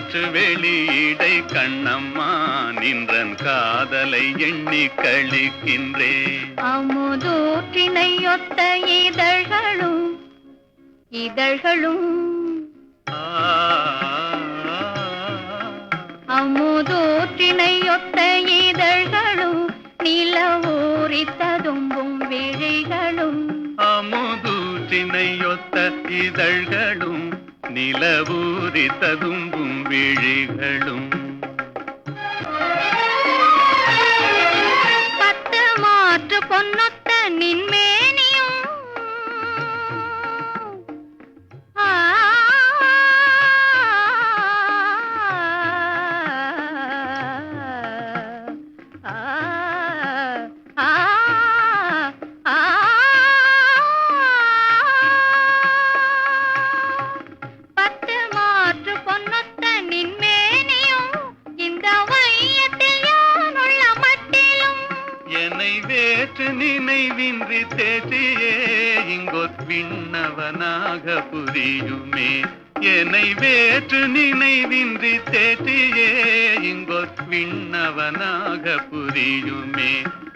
Kaatru Veliyidai Kannamma நின்றன் காதலை எண்ணி கழிக்கின்றே அமுதூற்றினையொத்த இதழ்களும் இதழ்களும். அமுதூற்றினையொத்த இதழ்களும் நிலவூரித்ததும்பும் விழிகளும். அமுதூற்றினையொத்த இதழ்களும் நிலவூரி ததும்பும் விழிகளும் என்னை வேற்று நினைவின்றி தேற்றியே. இங்கொத் விண்ணவனாக புரியுமே.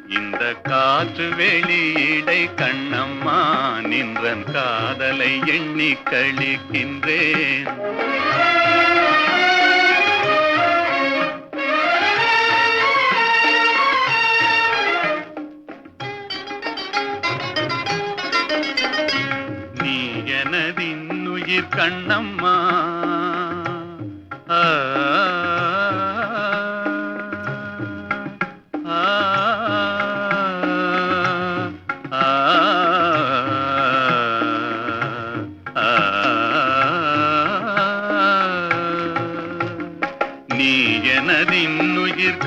இந்த காற்று வெளியிடை கண்ணம்மா நின்றன் காதலை எண்ணி கழிக்கின்றேன். நீ எனதின்னுயிர் கண்ணம்மா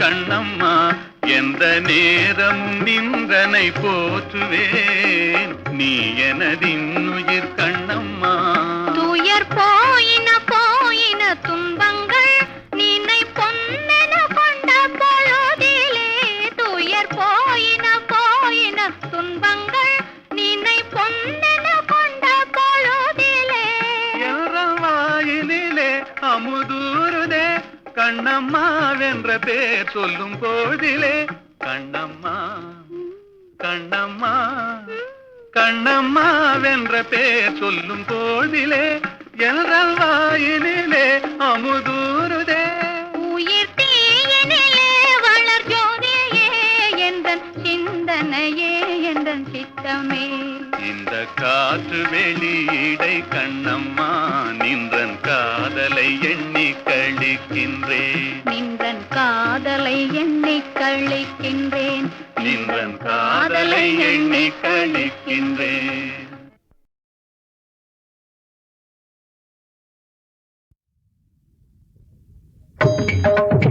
கண்ணம்மா எந்த நேரமும் நின்றனை போற்றுவேன். நீ எனதின்னுயிர் கண்ணம்மா. துயர் போயின போயின துன்பங்கள் நினை பொன்னென கொண்ட பொழுதிலே. துயர் போயின போயின துன்பங்கள் நினை பொன்னென கொண்ட பொழுதிலே. என்ற வாயினிலே அமுதூருதே கண்ணம்மா வென்ற பேர் சொல்லும் போதிலே கண்ணம்மா கண்ணம்மா கண்ணம்மா வென்ற பேர் சொல்லும் போதிலே என்ற வாயினிலே அமுதூருதே உயிர் தீயனிலே வளர் ஜோதியே எந்தன் சிந்தனையே எந்தன் சித்தமே. இந்த காற்று வெளியிடை கண்ணம்மா நின்றன் காதலை எண்ணி கழிக்கின்றேன். நின்றன் காதலை எண்ணி கழிக்கின்றேன். நின்றன் காதலை எண்ணி கழிக்கின்றேன். புலவர்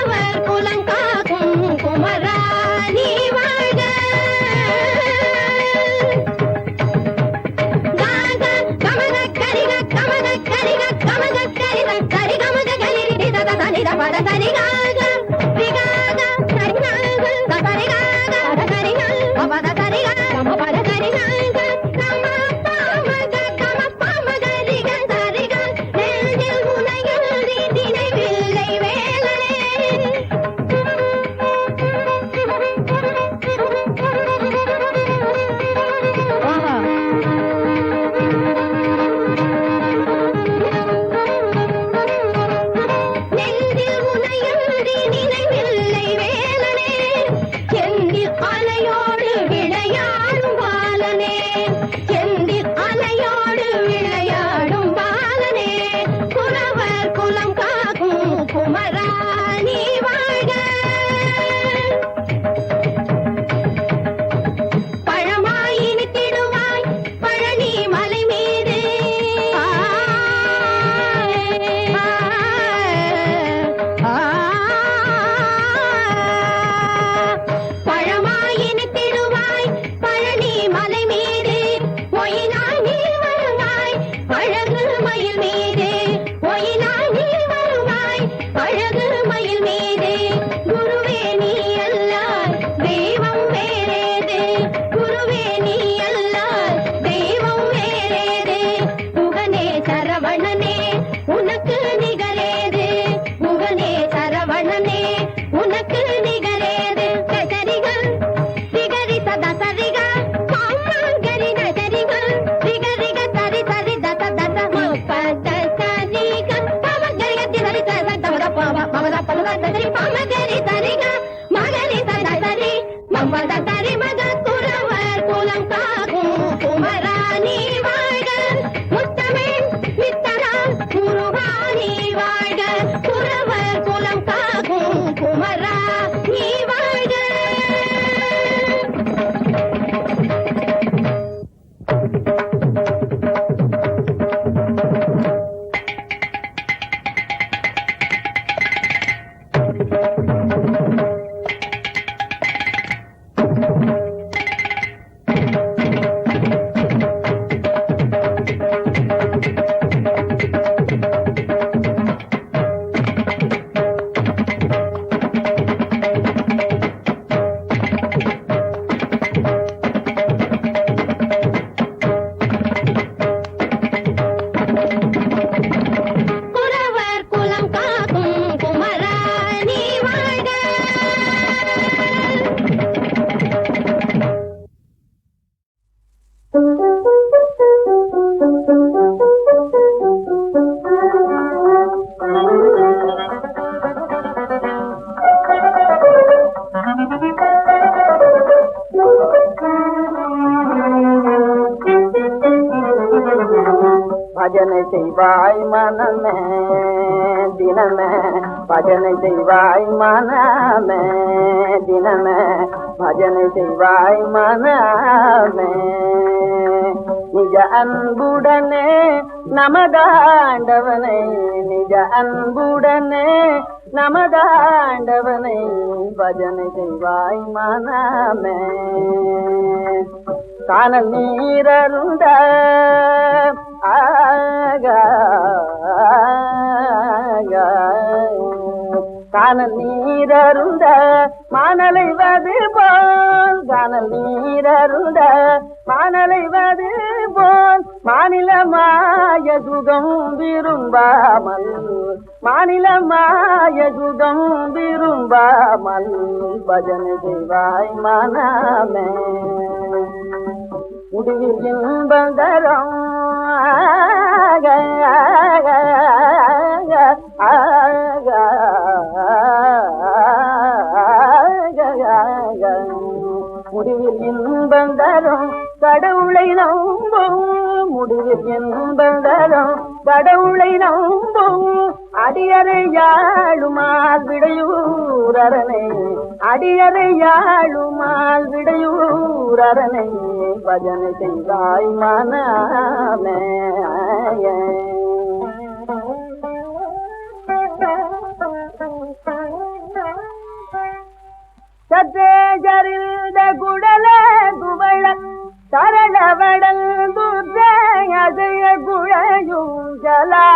புலவர் மனமே தினமே. பஜனை செய்வாய் மனமே தினமே. பஜனை செய்வாய் மனமே. நிஜ அன்புடனே நமதாண்டவனை நிஜ அன்புடனே நமதாண்டவனை. பஜனை செய்வாய் மனமே. காணல் நீரருந்த காணல் நீரருந்த மானலைவது போல் காணல் நீரருந்த மானலைவது போல் மாநில மாய சுகம் விரும்பாமல் மாநில மாய சுகம் விரும்பாமல் பஜனை செய்வாய் மனமே. முடிவில் இன்பந்தரம் முடிவில் இன்பம் கடவுளை நம்பும் அடியறை யாழுமால் அரணை அடியறை யாழுமால் அரணை பஜனை செய்தாய் மனமே. சத்தேஜரிந்த குடல குவள சரணவடல் துர்ஜய குழையும் ஜலாட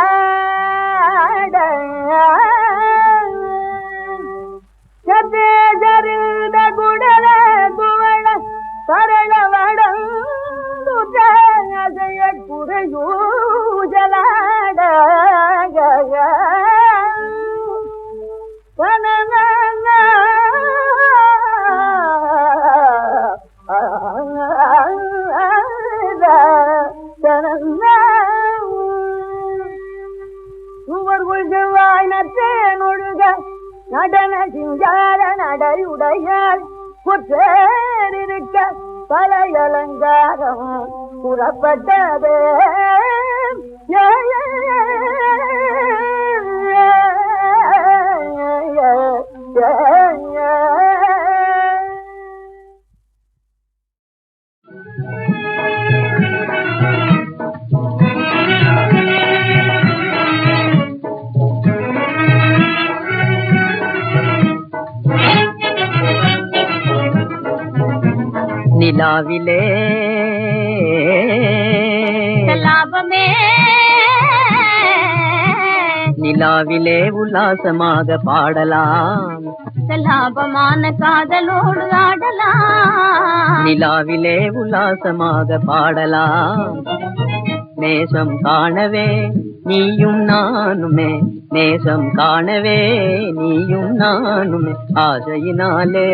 சத்தேஜரிந்த குடல குவள சரணவடல் துர்ஜய குழையும் ஜலாட சுவர்குள் செவ்வாய் நற்றேன் ஒழுக நடன சிங்கார நடையுடையால் குற்றேறிருக்க பல அலங்காரம் புறப்பட்டதே ஏ, நிலாவிலே. லாபமே நிலாவிலே உல்லாசமாக பாடலாம். லாபமான காதலோடு ஆடலாம். நிலாவிலே உல்லாசமாக பாடலாம். நேசம் காணவே நீயும் நானுமே. நேசம் காணவே நீயும் நானுமே ஆசையினாலே.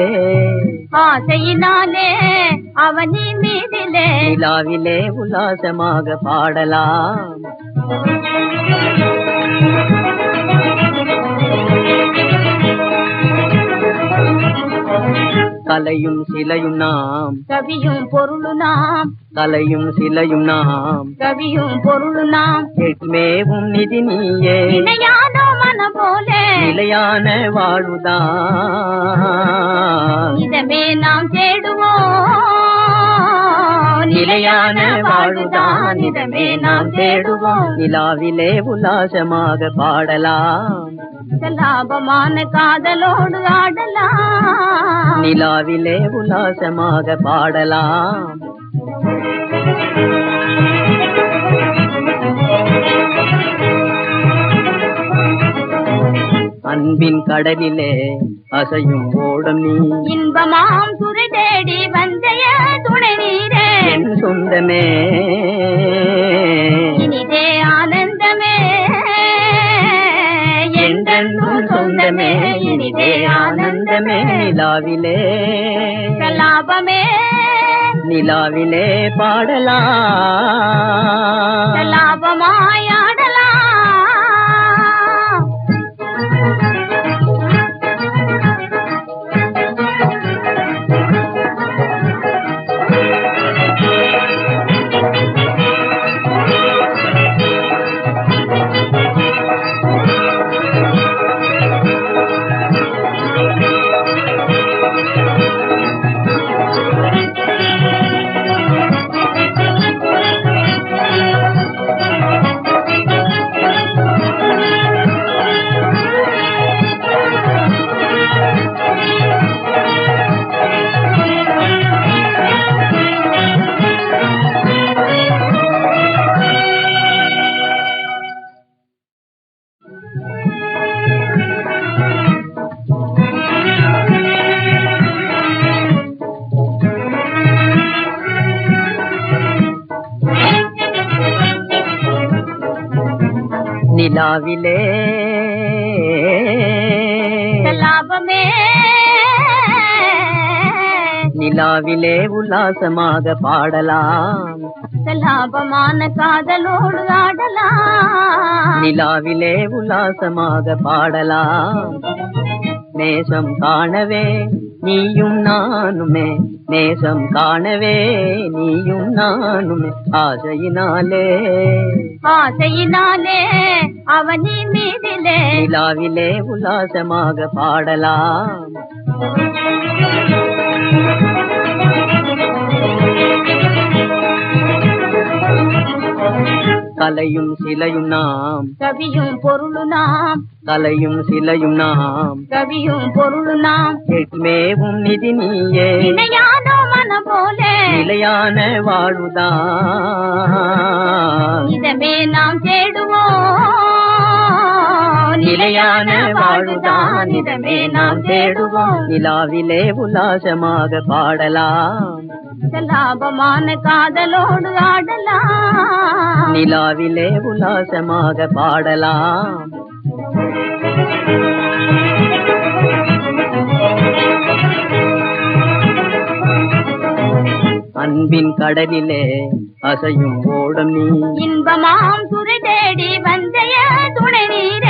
ஆசையினாலே அவனி மீதிலே. நிலாவிலே உல்லாசமாக பாடலாம். கலையும் சிலையும் நாம். கவியும் பொருளு நாம். கலையும் சிலையும் நாம். கவியும் பொருளு நாம். எட்மேவும் நிதி நீயே இணையான மன போலே. நிலையான வாழுதான் இதமே நாம் தேடுவோம். நிலையான வாழுதான் இதமே நாம் தேடுவோம். நிலாவிலே உல்லாசமாக பாடலாம். லாபமான காதலோடு ஆடலாம். நிலாவிலே உல்லாசமாக பாடலாம். அன்பின் கடலிலே அசையும் ஓடம் நீ. இன்பமாம் துறை தேடி வந்தைய துணை நீரே என் சொந்தமே. இனிதே ஆனந்தமே. என்றென்றும் சொந்தமே. இனிதே ஆனந்தமே. நிலாவிலே. லாபமே நிலாவிலே பாடலாம் லாபமாயாடலாம் நிலாவிலே உல்லாசமாக பாடலாம். லாபமான காதலோடு ஆடலாம். நிலாவிலே உல்லாசமாக பாடலாம். நேசம் காணவே நீயும் நானுமே. நேசம் காணவே நீயும் நானுமே. ஆசையினாலே. ஆசையினாலே அவனி மீதிலே. நிலாவிலே உல்லாசமாக பாடலாம். கலையும் சிலையும் நாம். கவியும் பொருளு நாம். கலையும் சிலையும் நாம். கவியும் பொருளு நாம். எட்மேவும் நிதி நீயே. இணையான மன போலே. நிலையான வாழுதான் இதமே நாம் தேடுவோம். நிலையான வாழுதான் இதமே நாம் தேடுவோம். நிலாவிலே உல்லாசமாக பாடலாம். லாபமான காதலோடு ஆடலாம். நிலாவிலே உல்லாசமாக பாடலாம். அன்பின் கடலிலே அசையும் ஓடம் நீ. இன்பமாம் துறை தேடி வந்தைய துணை என்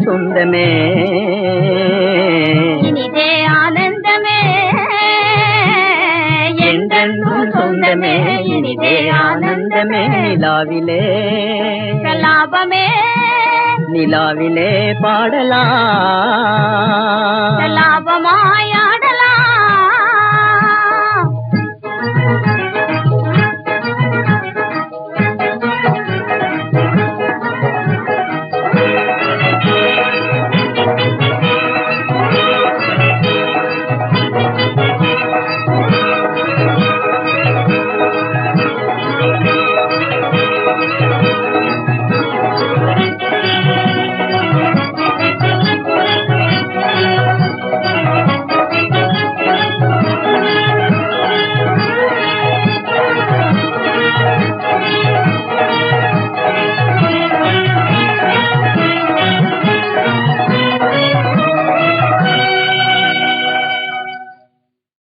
சொந்தமே. இனிதே ஆனந்தமே. என்றென்றும் சொந்தமே. இனிதே ஆனந்தமே. நிலாவிலே. லாபமே நிலாவிலே பாடலாம் லாபமாயா